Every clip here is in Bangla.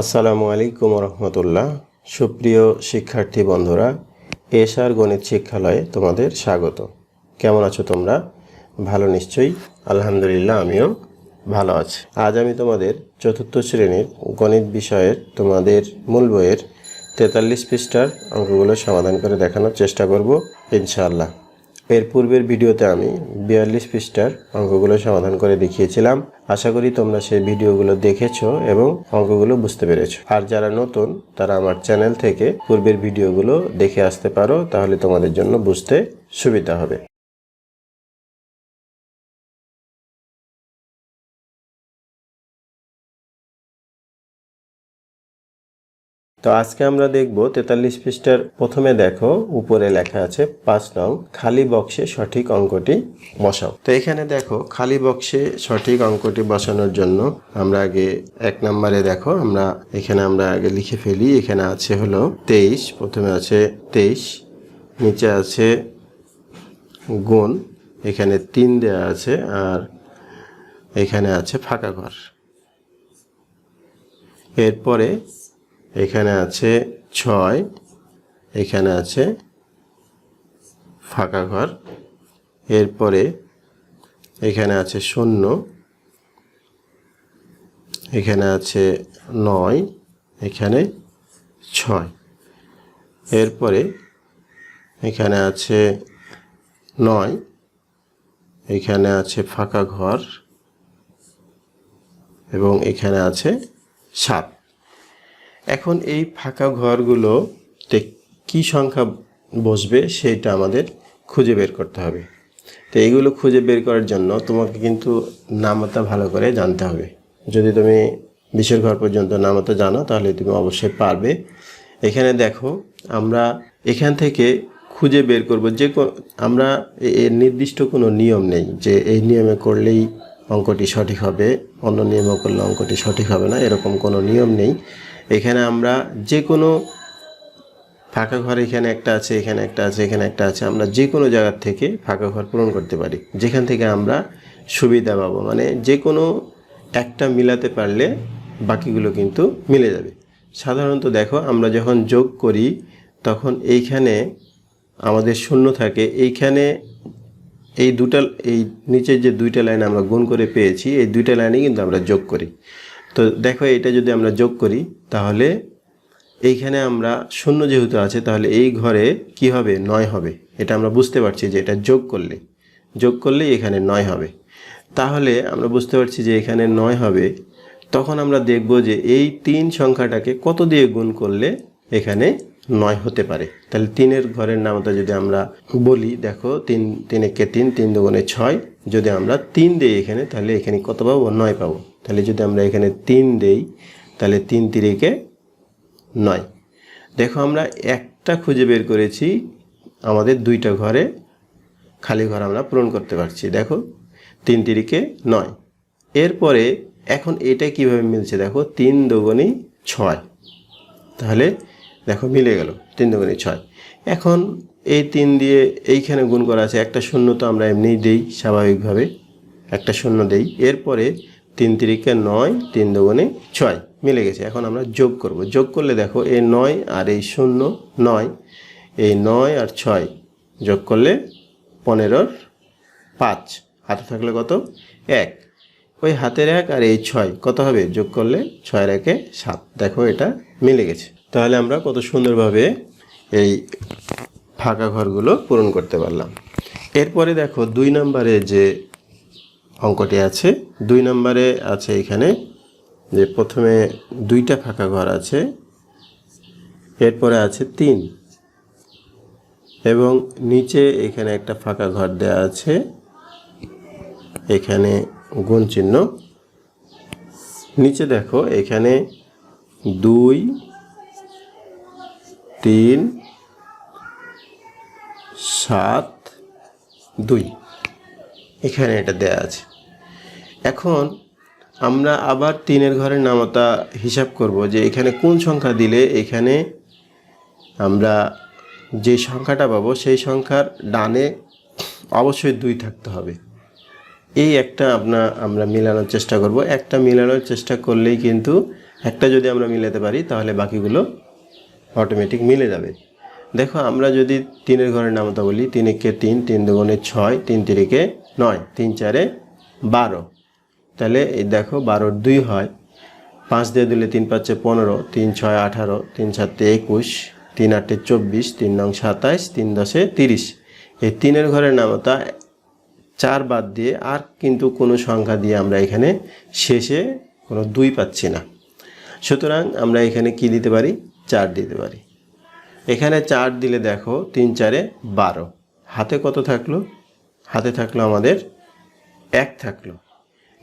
আসসালামু আলাইকুম রহমতুল্লাহ সুপ্রিয় শিক্ষার্থী বন্ধুরা, এশার গণিত শিক্ষালয়ে তোমাদের স্বাগত। কেমন আছো তোমরা? ভালো নিশ্চয়ই? আলহামদুলিল্লাহ, আমিও ভালো আছি। আজ আমি তোমাদের চতুর্থ শ্রেণির গণিত বিষয়ের তোমাদের মূল বইয়ের তেতাল্লিশ পৃষ্ঠার অঙ্কগুলো সমাধান করে দেখানোর চেষ্টা করব, ইনশাআল্লাহ। এর পূর্বের ভিডিওতে আমি বিয়াল্লিশ পৃষ্ঠার অঙ্কগুলো সমাধান করে দেখিয়েছিলাম। আশা করি তোমরা সেই ভিডিওগুলো দেখেছ এবং অঙ্কগুলো বুঝতে পেরেছ। আর যারা নতুন, তারা আমার চ্যানেল থেকে পূর্বের ভিডিওগুলো দেখে আসতে পারো, তাহলে তোমাদের জন্য বুঝতে সুবিধা হবে। তো আজকে আমরা দেখব তেতাল্লিশ পৃষ্ঠার প্রথমে দেখো, উপরে লেখা আছে পাঁচ নং, খালি বক্সে সঠিক অঙ্কটি বসাও। তো এখানে দেখো, খালি বক্সে সঠিক অঙ্কটি বসানোর জন্য আমরা আগে এক নম্বরে দেখো, আমরা এখানে আমরা আগে লিখে ফেলি, এখানে আছে হলো তেইশ, প্রথমে আছে তেইশ, নিচে আছে গুণ, এখানে তিন দেয়া আছে আর এখানে আছে ফাঁকা ঘর। এরপরে এখানে আছে ছয়, এখানে আছে ফাঁকা ঘর। এরপরে এখানে আছে শূন্য, এখানে আছে নয়, এখানে ছয়। এরপরে এখানে আছে নয়, এখানে আছে ফাঁকা ঘর এবং এখানে আছে সাত। এখন এই ফাঁকা ঘরগুলোতে কি সংখ্যা বসবে সেটা আমাদের খুঁজে বের করতে হবে। তো এইগুলো খুঁজে বের করার জন্য তোমাকে কিন্তু নামতা ভালো করে জানতে হবে। যদি তুমি বিশের ঘর পর্যন্ত নামতা জানো, তাহলে তুমি অবশ্যই পারবে। এখানে দেখো, আমরা এখান থেকে খুঁজে বের করব যে আমরা এর নির্দিষ্ট কোনো নিয়ম নেই যে এই নিয়মে করলেই অঙ্কটি সঠিক হবে, অন্য নিয়মে করলে অঙ্কটি সঠিক হবে না, এরকম কোনো নিয়ম নেই। এখানে আমরা যে কোনো ফাঁকা ঘর এখানে একটা আছে, এখানে একটা আছে, এখানে একটা আছে, আমরা যে কোনো জায়গার থেকে ফাঁকা ঘর পূরণ করতে পারি। যেখান থেকে আমরা সুবিধা পাবো মানে যে কোনো একটা মিলাতে পারলে বাকিগুলো কিন্তু মিলে যাবে। সাধারণত দেখো, আমরা যখন যোগ করি, তখন এইখানে আমাদের শূন্য থাকে। এইখানে এই দুটা, এই নিচের যে দুইটা লাইন আমরা গুণ করে পেয়েছি, এই দুইটা লাইনে কিন্তু আমরা যোগ করি। তো দেখো, এটা যদি আমরা যোগ করি তাহলে এইখানে আমরা শূন্য যেহেতু আছে, তাহলে এই ঘরে কি হবে? নয় হবে। এটা আমরা বুঝতে পারছি যে এটা যোগ করলে। যোগ করলেই এখানে নয় হবে। তাহলে আমরা বুঝতে পারছি যে এখানে নয় হবে। তখন আমরা দেখব যে এই তিন সংখ্যাটাকে কত দিয়ে গুণ করলে এখানে নয় হতে পারে। তাহলে তিনের ঘরের নামটা যদি আমরা বলি, দেখো, তিন তিন একে তিন তিন দুগুণে ছয়। যদি আমরা তিন দিই এখানে, তাহলে এখানে কত পাবো? নয় পাবো। তাহলে যদি আমরা এখানে তিন দেই তাহলে তিন তিরিকে নয়। দেখো আমরা একটা খুঁজে বের করেছি, আমাদের দুইটা ঘরে খালি ঘর আমরা পূরণ করতে পারছি। দেখো, তিন তিরিকে নয়। এরপরে এখন এটা কীভাবে মিলছে দেখো, তিন দুগুণি ছয়। তাহলে দেখো মিলে গেল, তিন দুগুণি ছয়। এখন এই তিন দিয়ে এইখানে গুণ করা আছে, একটা শূন্য তো আমরা এমনিই দেই স্বাভাবিকভাবে, একটা শূন্য দেই। এরপরে তিন তিরিকে নয়, তিন দুগুণে ছয়। মিলে গেছে। এখন আমরা যোগ করব। যোগ করলে দেখো এই নয় আর এই শূন্য নয়। এই নয় আর ছয় যোগ করলে পনেরোর পাঁচ। হাতে থাকলে কত? এক। ওই হাতের এক আর এই ছয় কত হবে? যোগ করলে ছয় একে সাত। দেখো এটা মিলে গেছে। তাহলে আমরা কত সুন্দরভাবে এই ফাঁকা ঘরগুলো পূরণ করতে পারলাম। এরপরে দেখো দুই নম্বরে যে অঙ্কটি আছে, দুই নম্বরে আছে এখানে যে প্রথমে দুইটা ফাঁকা ঘর আছে, এরপরে আছে তিন। এবং নিচে এখানে একটা ফাঁকা ঘর দেওয়া আছে, এখানে গুণ চিহ্ন। নিচে দেখো, এখানে দুই, তিন, সাত, দুই। এখানে এটা দেয়া আছে। এখন আমরা আবার তিনের ঘরের নামতা হিসাব করব যে এখানে কোন সংখ্যা দিলে এখানে আমরা যে সংখ্যাটা পাবো, সেই সংখ্যার ডানে অবশ্যই দুই থাকতে হবে। এই একটা আপনার আমরা মেলানোর চেষ্টা করব। একটা মেলানোর চেষ্টা করলেই কিন্তু একটা যদি আমরা মিলাতে পারি, তাহলে বাকিগুলো অটোমেটিক মিলে যাবে। দেখো, আমরা যদি তিনের ঘরের নামতা বলি, তিন একে তিন তিন দুগুণে ছয়, তিন তিরিকে নয়, তিন চারে বারো। তাহলে এই দেখো বারোর দুই হয়। পাঁচ দিয়ে দিলে তিন পাঁচে পনেরো, তিন ছয় আঠারো, তিন সাতে একুশ, তিন আটে চব্বিশ, তিন নং সাতাইশ, তিন দশে তিরিশ। এই তিনের ঘরের নামতা চার বাদ দিয়ে আর কিন্তু কোনো সংখ্যা দিয়ে আমরা এখানে শেষে কোনো দুই পাচ্ছি না। সুতরাং আমরা এখানে কি দিতে পারি? চার দিতে পারি। এখানে চার দিলে দেখো তিন চারে বারো। হাতে কত থাকল? হাতে থাকল আমাদের এক থাকল।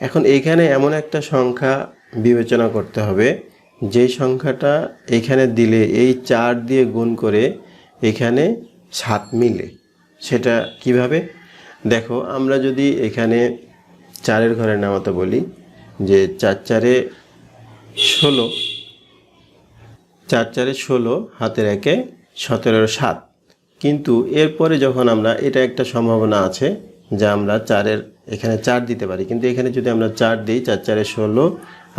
এখন এইখানে এমন একটা সংখ্যা বিবেচনা করতে হবে যেই সংখ্যাটা এখানে দিলে এই চার দিয়ে গুণ করে এখানে সাত মিলে, সেটা কীভাবে? দেখো, আমরা যদি এখানে চারের ঘরে নামাতে বলি, যে চার চারে ষোলো, চার চারে ষোলো, হাতের একে সতেরোর সাত। কিন্তু এরপরে যখন আমরা, এটা একটা সম্ভাবনা আছে যে আমরা চারের এখানে চার দিতে পারি। কিন্তু এখানে যদি আমরা চার দিই, চার চারে ষোলো,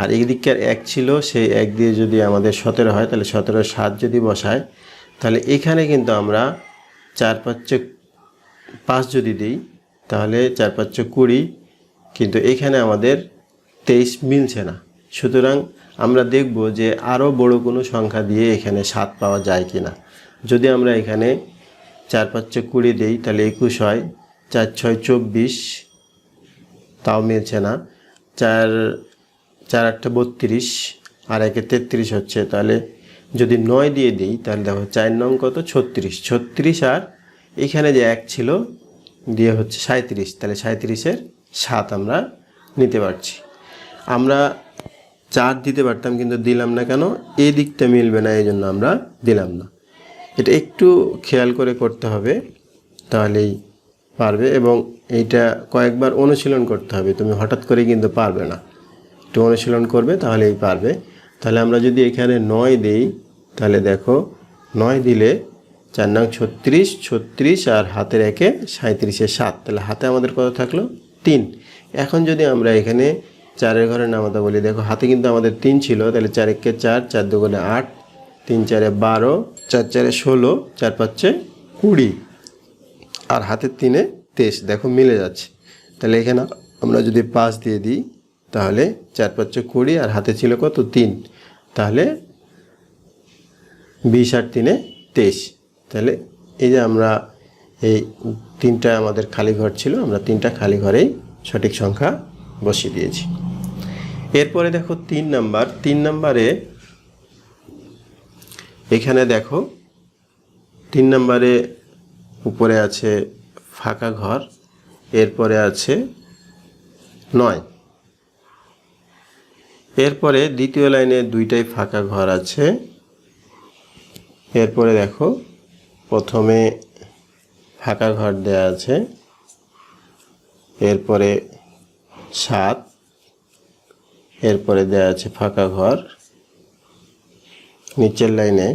আর এই দিককার এক ছিল, সেই এক দিয়ে যদি আমাদের সতেরো হয়, তাহলে সতেরো সাত যদি বসায় তাহলে এখানে কিন্তু আমরা চার পাঁচ পাঁচ যদি দিই, তাহলে চার পাঁচশো কুড়ি, কিন্তু এখানে আমাদের তেইশ মিলছে না। সুতরাং আমরা দেখব যে আরও বড় কোনো সংখ্যা দিয়ে এখানে সাত পাওয়া যায় কি না যদি আমরা এখানে চার পাঁচশো কুড়ি দিই, তাহলে একুশ হয়, চার ছয় চব্বিশ তাও মিলছে না। চার চার আটটা বত্রিশ, আর একে তেত্রিশ হচ্ছে। তাহলে যদি নয় দিয়ে দিই, তাহলে দেখো চার নং কত? ছত্রিশ। ছত্রিশ আর এখানে যে এক ছিল, দিয়ে হচ্ছে সাঁত্রিশ তাহলে সাঁত্রিশের সাত আমরা নিতে পারছি। আমরা চার দিতে পারতাম, কিন্তু দিলাম না কেন? এই দিকটা মিলবে না এই জন্য আমরা দিলাম না। এটা একটু খেয়াল করে করতে হবে। তাহলেই পারবে এবং এইটা কয়েকবার অনুশীলন করতে হবে। তুমি হঠাৎ করে কিন্তু পারবে না। একটু অনুশীলন করবে, তাহলেই পারবে। তাহলে আমরা যদি এখানে নয় দিই, তাহলে দেখো নয় দিলে চার নং ছত্রিশ ছত্রিশ আর হাতের একে সাঁত্রিশে সাত। তাহলে হাতে আমাদের কত থাকল? তিন। এখন যদি আমরা এখানে চারের ঘরে নামাতা বলি, দেখো হাতে কিন্তু আমাদের তিন ছিল, তাহলে চার একে চার চার দু দুগুণে আট, তিন চারে বারো, চার চারে ষোলো, চার পাঁচে কুড়ি। আর হাতের তিনে তেইশ। দেখো, মিলে যাচ্ছে। তাহলে এখানে আমরা যদি পাঁচ দিয়ে দিই, তাহলে চার পাঁচশো কুড়ি, আর হাতে ছিল কত? তিন। তাহলে বিশ আর তিনে তেইশ। তাহলে এই যে আমরা এই তিনটা আমাদের খালি ঘর ছিল, আমরা তিনটা খালি ঘরেই সঠিক সংখ্যা বসিয়ে দিয়েছি। এরপরে দেখো তিন নাম্বার। তিন নাম্বারে এখানে দেখো, তিন নম্বরে উপরে আছে ফাঁকা ঘর, এরপরে আছে নয়। এরপরে দ্বিতীয় লাইনে দুইটাই ফাঁকা ঘর আছে। এরপরে দেখো, প্রথমে ফাঁকা ঘর দেয়া আছে, এরপরে সাত, এরপরে দেয়া আছে ফাঁকা ঘর। নিচের লাইনে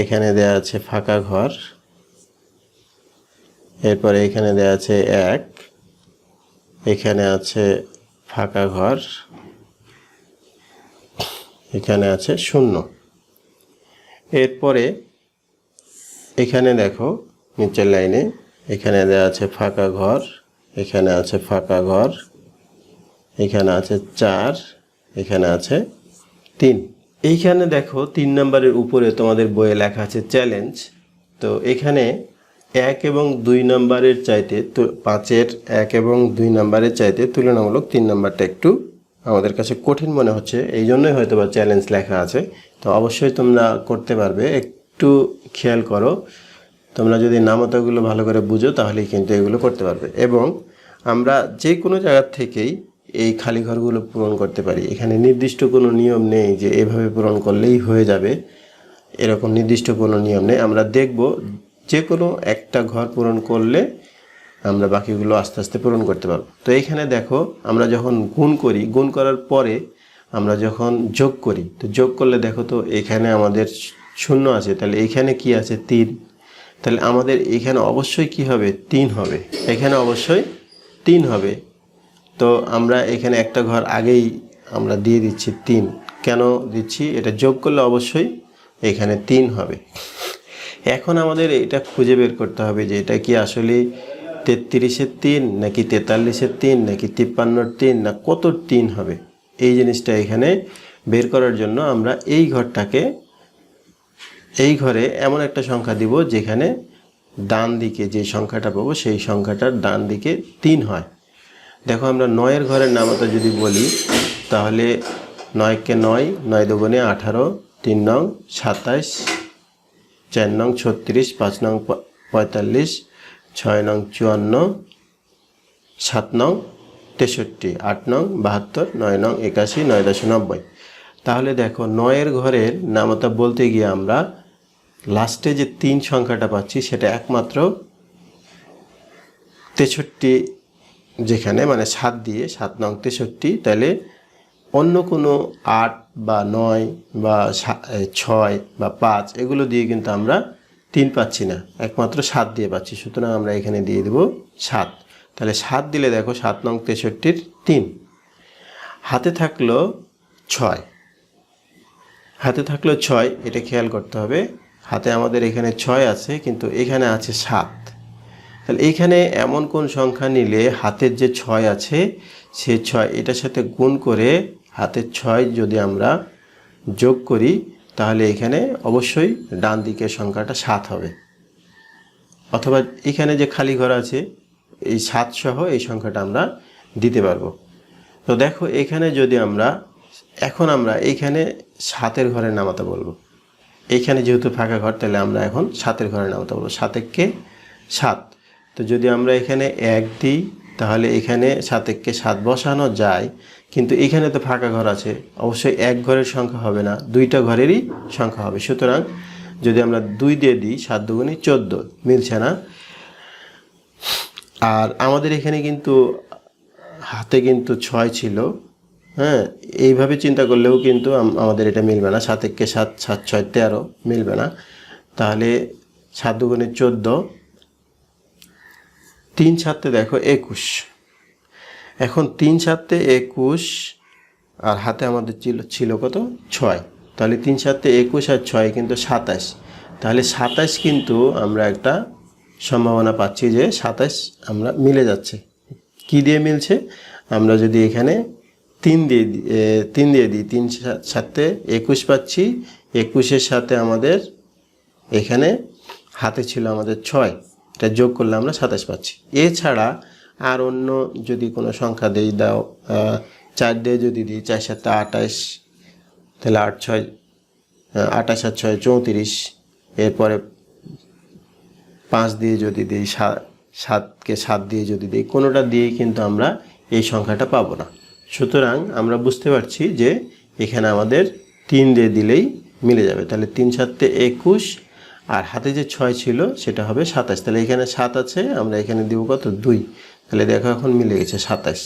এখানে দেয়া আছে ফাঁকা ঘর। এরপরে এখানে দেয়া আছে এক। এখানে আছে ফাঁকা ঘর। এখানে আছে শূন্য। এরপরে এখানে দেখো, নিচের লাইনে, এখানে দেওয়া আছে ফাঁকা ঘর, এখানে আছে ফাঁকা ঘর, এখানে আছে চার, এখানে আছে তিন। এইখানে দেখো তিন নম্বরের উপরে তোমাদের বইয়ে লেখা আছে চ্যালেঞ্জ। তো এখানে এক এবং দুই নম্বরের চাইতে পাঁচের এক এবং দুই নম্বরের চাইতে তুলনামূলক তিন নম্বরটা একটু আমাদের কাছে কঠিন মনে হচ্ছে এই জন্যই হয়তো বা চ্যালেঞ্জ লেখা আছে। তো অবশ্যই তোমরা করতে পারবে, একটু খেয়াল করো। তোমরা যদি নামতাগুলো ভালো করে বুঝো তাহলেই কিন্তু এগুলো করতে পারবে। এবং আমরা যে কোনো জায়গার থেকেই এই খালি ঘরগুলো পূরণ করতে পারি। এখানে নির্দিষ্ট কোনো নিয়ম নেই যে এভাবে পূরণ করলেই হয়ে যাবে। এরকম নির্দিষ্ট কোনো নিয়ম নেই। আমরা দেখব যে কোনো একটা ঘর পূরণ করলে আমরা বাকিগুলো আস্তে আস্তে পূরণ করতে পারব। তো এখানে দেখো, আমরা যখন গুণ করি, গুণ করার পরে আমরা যখন যোগ করি, তো যোগ করলে দেখো তো এখানে আমাদের শূন্য আছে। তাহলে এখানে কি আছে? তিন। তাহলে আমাদের এখানে অবশ্যই কি হবে? তিন হবে। এখানে অবশ্যই তিন হবে। তো আমরা এখানে একটা ঘর আগেই আমরা দিয়ে দিচ্ছি তিন। কেন দিচ্ছি? এটা যোগ করলে অবশ্যই এখানে তিন হবে। এখন আমাদের এটা খুঁজে বের করতে হবে যে এটা কি আসলে তেত্রিশের তিন নাকি তেতাল্লিশের তিন নাকি তিপ্পান্নর তিন না কত তিন হবে? এই জিনিসটা এখানে বের করার জন্য আমরা এই ঘরটাকে এই ঘরে এমন একটা সংখ্যা দিব যেখানে ডান দিকে যে সংখ্যাটা পাবো সেই সংখ্যাটার ডান দিকে তিন হয়। দেখো আমরা নয়ের ঘরের নামতা যদি বলি, তাহলে নয়কে নয় নয় দুগুণে আঠারো, তিন নং সাতাইশ, চার নং ছত্রিশ, পাঁচ নং পঁয়তাল্লিশ, ছয় নং চুয়ান্ন, সাত নং তেষট্টি, আট নং বাহাত্তর, নয় নং একাশি, নয় দশে নব্বই। তাহলে দেখো নয়ের ঘরের নামতা বলতে গিয়ে আমরা লাস্টে যে তিন সংখ্যাটা পাচ্ছি, সেটা একমাত্র তেষট্টি যেখানে মানে সাত দিয়ে সাত নং তেষট্টি, তাহলে অন্য কোনো আট বা নয় বা ছয় বা পাঁচ, এগুলো দিয়ে কিন্তু আমরা তিন পাচ্ছি না। একমাত্র সাত দিয়ে পাচ্ছি, সুতরাং আমরা এখানে দিয়ে দেব সাত। তাহলে সাত দিলে দেখো সাত নং তেষট্টির তিন। হাতে থাকল ছয়। হাতে থাকল ছয়, এটা খেয়াল করতে হবে। হাতে আমাদের এখানে ছয় আছে, কিন্তু এখানে আছে সাত। তাহলে এইখানে এমন কোন সংখ্যা নিলে হাতের যে ছয় আছে, সে ছয়, এটার সাথে গুণ করে হাতের ছয় যদি আমরা যোগ করি, তাহলে এখানে অবশ্যই ডান দিকের সংখ্যাটা সাত হবে। অথবা এখানে যে খালি ঘর আছে, এই সাত সহ এই সংখ্যাটা আমরা দিতে পারব। তো দেখো, এখানে যদি আমরা, এখন আমরা এইখানে সাতের ঘরে নামাতে বলব। এইখানে যেহেতু ফাঁকা ঘর, তাহলে আমরা এখন সাতের ঘরে নামাতে বলব। সাতেককে সাত। তো যদি আমরা এখানে এক দিই, তাহলে এখানে সাতেককে সাত বসানো যায়। কিন্তু এখানে তো ফাঁকা ঘর আছে। অবশ্যই এক ঘরের সংখ্যা হবে না, দুইটা ঘরেরই সংখ্যা হবে। সুতরাং যদি আমরা দুই দিয়ে দিই, সাত দুগুণি চোদ্দ, মিলছে না। আর আমাদের এখানে কিন্তু হাতে কিন্তু ছয় ছিল। হ্যাঁ এইভাবে চিন্তা করলেও কিন্তু আমাদের এটা মিলবে না। সাত একে সাত সাত ছয় তেরো মিলবে না। তাহলে সাত দুগুণে চোদ্দ তিন সাতে দেখো একুশ। এখন তিন সাতে একুশ আর হাতে আমাদের ছিল ছিল কত? ছয়। তাহলে তিন সাতে একুশ আর ছয় কিন্তু সাতাশ। তাহলে সাতাশ কিন্তু আমরা একটা সম্ভাবনা পাচ্ছি যে সাতাশ আমরা মিলে যাচ্ছে। কি দিয়ে মিলছে? আমরা যদি এখানে তিন দিয়ে তিন দিয়ে দিই, তিন সা- সাতে একুশ পাচ্ছি, একুশের সাথে আমাদের এখানে হাতে ছিল আমাদের ছয়। এটা যোগ করলে আমরা সাতাশ পাচ্ছি। এছাড়া আর অন্য যদি কোনো সংখ্যা দেই, দাও চার দিয়ে যদি দিই, চার সাথে আঠাশ, তাহলে আট ছয় আঠাশ আর ছয় চৌত্রিশ। এরপরে পাঁচ দিয়ে যদি দিই সাতকে সাত দিয়ে যদি দিই, কোনোটা দিয়েই কিন্তু আমরা এই সংখ্যাটা পাবো না। সুতরাং আমরা বুঝতে পারছি যে এখানে আমাদের তিন দিয়ে দিলেই মিলে যাবে। তাহলে তিন সাতে একুশ আর হাতে যে ছয় ছিল, সেটা হবে সাতাশ। তাহলে এখানে সাত আছে, আমরা এখানে দিব কত? দুই। তাহলে দেখো এখন মিলে গেছে সাতাশ।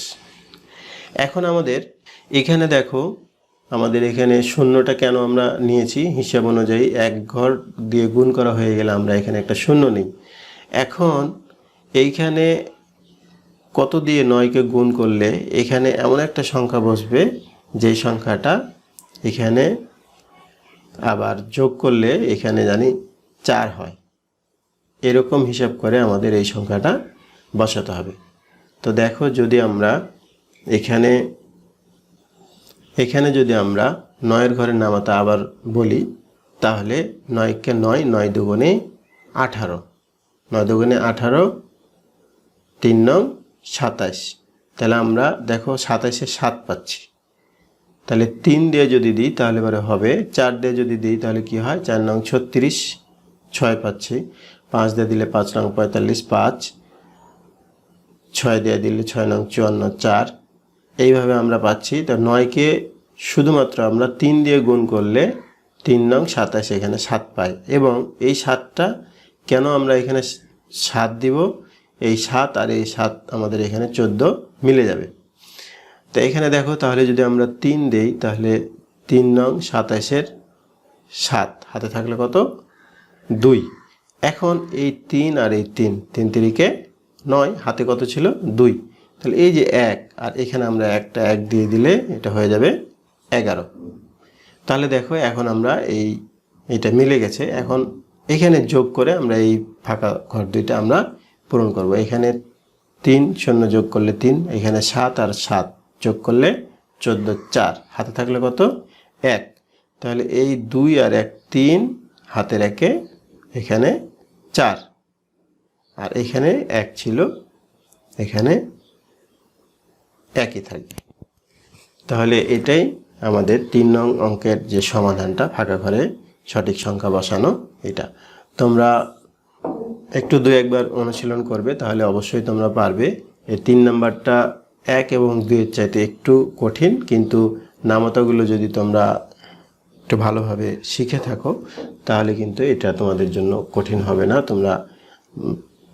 এখন আমাদের এখানে দেখো, আমাদের এখানে শূন্যটা কেন আমরা নিয়েছি? হিসাব অনুযায়ী এক ঘর দিয়ে গুণ করা হয়ে গেলে আমরা এখানে একটা শূন্য নিই। এখন এইখানে কত দিয়ে নয়কে গুণ করলে এখানে এমন একটা সংখ্যা বসবে, যেই সংখ্যাটা এখানে আবার যোগ করলে এখানে জানি চার হয়। এরকম হিসাব করে আমাদের এই সংখ্যাটা বসাতে হবে। তো দেখো যদি আমরা এখানে এখানে যদি আমরা নয়ের ঘরের নামাতা আবার বলি, তাহলে নয়কে নয় নয় দুগুণে আঠারো। নয় দুগুণে আঠারো, তিন নং সাতাশ তাহলে আমরা দেখো সাতাশে সাত পাচ্ছি। তাহলে তিন দিয়ে যদি দিই, তাহলে এবারে হবে, চার দিয়ে যদি দিই, তাহলে কি হয়? চার নং ছত্রিশ। ছয় পাচ্ছি। পাঁচ দিয়ে দিলে পাঁচ নং পঁয়তাল্লিশ, পাঁচ। ছয় দিয়ে দিলে ছয় নং চুয়ান্ন, চার। এইভাবে আমরা পাচ্ছি। তো নয়কে শুধুমাত্র আমরা তিন দিয়ে গুণ করলে তিন নং সাতাশ এখানে সাত পাই। এবং এই সাতটা কেন আমরা এখানে সাত দিব? এই সাত আর এই সাত আমাদের এখানে চোদ্দ মিলে যাবে। তো এখানে দেখো, তাহলে যদি আমরা তিন দেই, তাহলে তিন নং সাতাশের সাত। হাতে থাকলে কত? দুই। এখন এই তিন আর এই তিন তিন তিরিকে নয়, হাতে কত ছিল? দুই। তাহলে এই যে এক, আর এখানে আমরা একটা এক দিয়ে দিলে এটা হয়ে যাবে এগারো। তাহলে দেখো এখন আমরা এই এটা মিলে গেছে। এখন এখানে যোগ করে আমরা এই ফাঁকা ঘর দুইটা আমরা পূরণ করব। এখানে তিন শূন্য যোগ করলে তিন, এখানে সাত আর সাত যোগ করলে চোদ্দ, চার। হাতে থাকলে কত? এক। তাহলে এই দুই আর এক তিন, হাতের একে এখানে চার। আর এখানে এক ছিল, এখানে একই থাকবে। তাহলে এটাই আমাদের তিন নং অঙ্কের যে সমাধানটা, ফাঁকা ঘরে সঠিক সংখ্যা বসানো, এটা। তোমরা একটু দু একবার অনুশীলন করবে, তাহলে অবশ্যই তোমরা পারবে। এই তিন নাম্বারটা এক এবং দুইয়ের চাইতে একটু কঠিন, কিন্তু নামতাগুলো যদি তোমরা একটু ভালোভাবে শিখে থাকো, তাহলে কিন্তু এটা তোমাদের জন্য কঠিন হবে না, তোমরা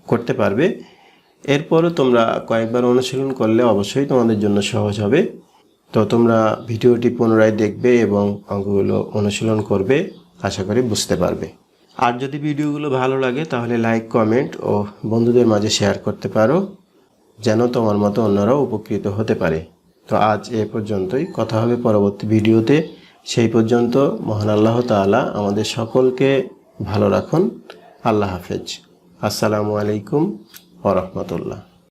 করতে পারবে। এরপরও তোমরা কয়েকবার অনুশীলন করলে অবশ্যই তোমাদের জন্য সহজ হবে। তো তোমরা ভিডিওটি পুনরায় দেখবে এবং অঙ্কগুলো অনুশীলন করবে, আশা করি বুঝতে পারবে। আর যদি ভিডিওগুলো ভালো লাগে, তাহলে লাইক, কমেন্ট ও বন্ধুদের মাঝে শেয়ার করতে পারো, যেন তোমার মতো অন্যরাও উপকৃত হতে পারে। তো আজ এ পর্যন্তই, কথা হবে পরবর্তী ভিডিওতে। সেই পর্যন্ত মহান আল্লাহ তালা আমাদের সকলকে ভালো রাখুন। আল্লাহ হাফেজ। আসসালামু আলাইকুম ওরহমতুল্লাহ